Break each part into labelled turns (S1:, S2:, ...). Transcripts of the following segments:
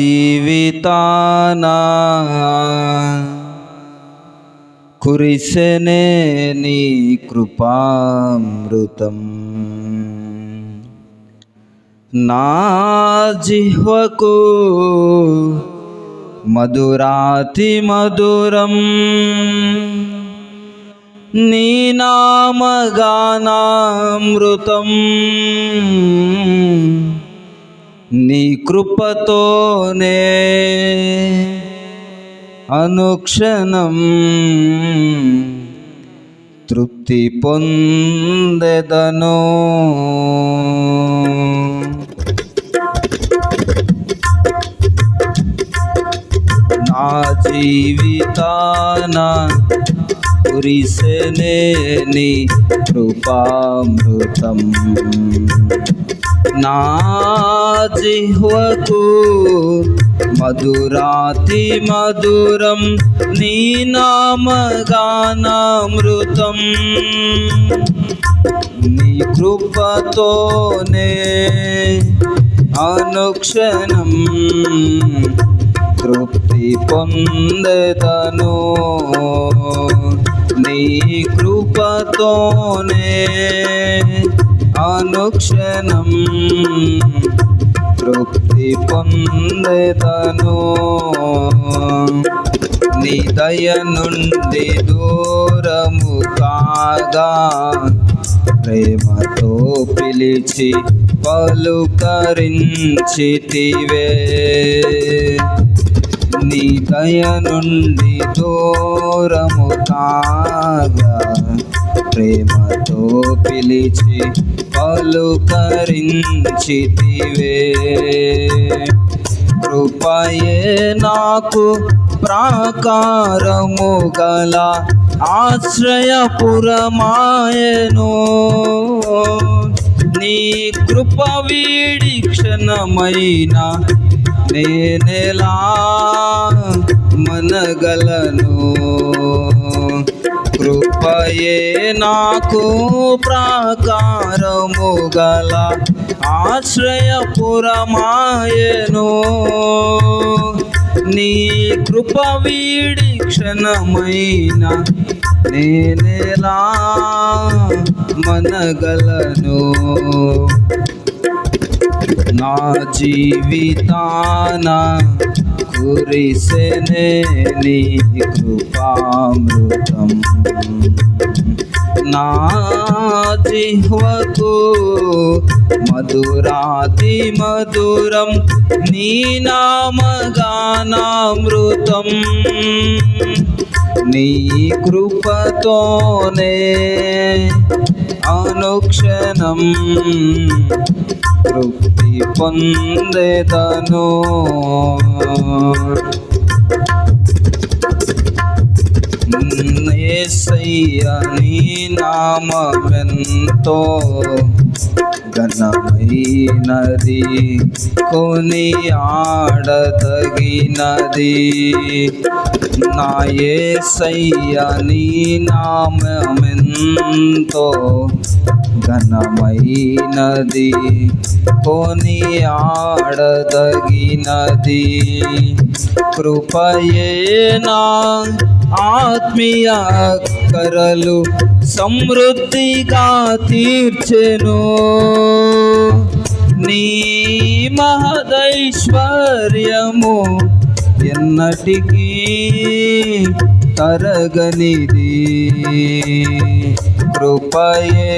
S1: జీవితానా? కురిసెనే నీ కృపామృతం. నా జిహ్వకు మధురాతి మధురం. నీ నామగానామృతం. నీ కృపతోనే అనుక్షణం తృప్తి పొందెదను. నా జీవితాన కురిసెనే నీ కృపామృతం. నా జిహ్వకు మధురాతి మధురం నీ నామగానామృతం. నీ కృపతోనే అనుక్షణం తృప్తి పొందెదను. నీ కృపతోనే అనుక్షణం తృప్తి పొందెదను. నిదయ నుండి దూరము కాగా ప్రేమతో పిలిచి పలుకరించితివే. నీ దయ నుండి దూరము కాగా ప్రేమతో పిలిచి పలుకరించితివే కృపయే నాకు ప్రాకారము గల ఆశ్రయపురమాయను. నీ కృప వీడి క్షణమైన నేనెలా మనగల ఏ నాకు ప్రాకారము గల ఆశ్రయపురమాయను. నీ కృప వీడి క్షణమైన నేనేలా మనగలను. నా జీవితాన కురిసెనే నీ కృపామృతం. నా జిహ్వకు మధురాతి మధురం నీ నామగానామృతం. నీ కృపతోనే అనుక్షణం తృప్తి పొందేదను. ఏసయ్య నీ నామెంతో ఘనమైనది కొని ఆడదగినది. నా ఏసయ్య నీ నామెంతో ఘనమైనది. కొని ఆడదగినది. కృపయేనా ఆత్మీయ కరలు సమృద్ధిగా తీర్చెను. నీ మహదైశ్వర్యము ఎన్నటికీ తరగనిది. కృపయే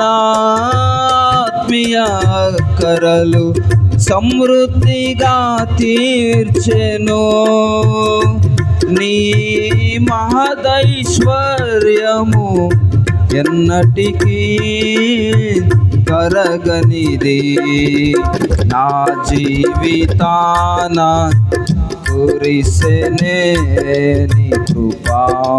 S1: నాత్మీయ కరలు సమృద్ధిగా తీర్చెను. నీ మహదైశ్వర్యము ఎన్నటికీ కరగనిది. నా జీవితాన కురిసెనే నీ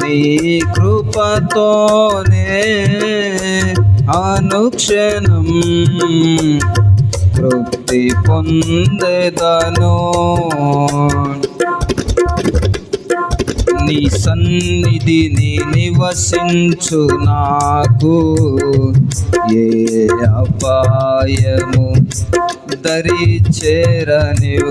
S1: నీ కృపతోనే అనుక్షణం తృప్తి పొందెదను. నీ సన్నిధిని నివసించు నాకు ఏ అపాయము దరి చేరనివ్వవు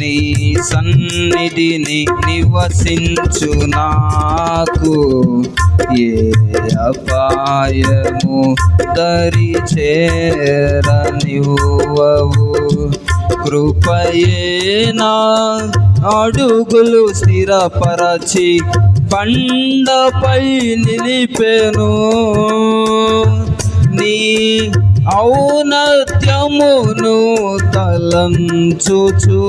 S1: నీ సన్నిధిని నివసించు నాకు. ఏ అపాయము దరి చేరనివ్వవు. కృపయేనా అడుగులు స్థిరపరచి పండపై నిలిపెను. నీ ఔన్నత్యమును తలంచుచు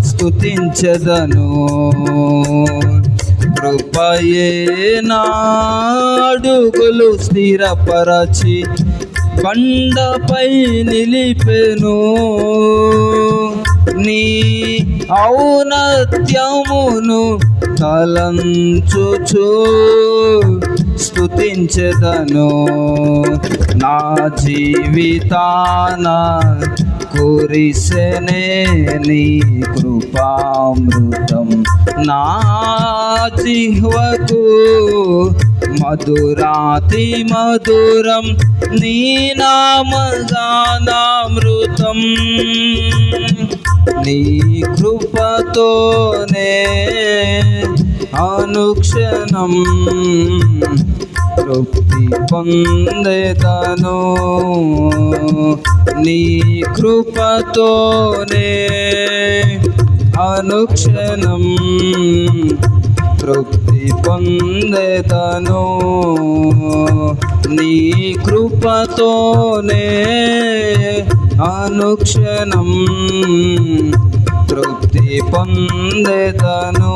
S1: స్తుతించదను. కృపయే నాడుగులు స్థిరపరచి బండపై నిలిపెను. నీ ఔన్నత్యమును తలంచుచు స్తుతించదను. నా జీవితాన కురిసెనే నీ కృపామృతం. నా జిహ్వకు మధురాతి మధురం నీ నామగానామృతం నీ కృపతోనే అనుక్షణం తృప్తి పొందేతను నీ కృపతోనే అనుక్షణం తృప్తి పొందేతను నీ కృపతోనే అనుక్షణం తృప్తి పొందేదను.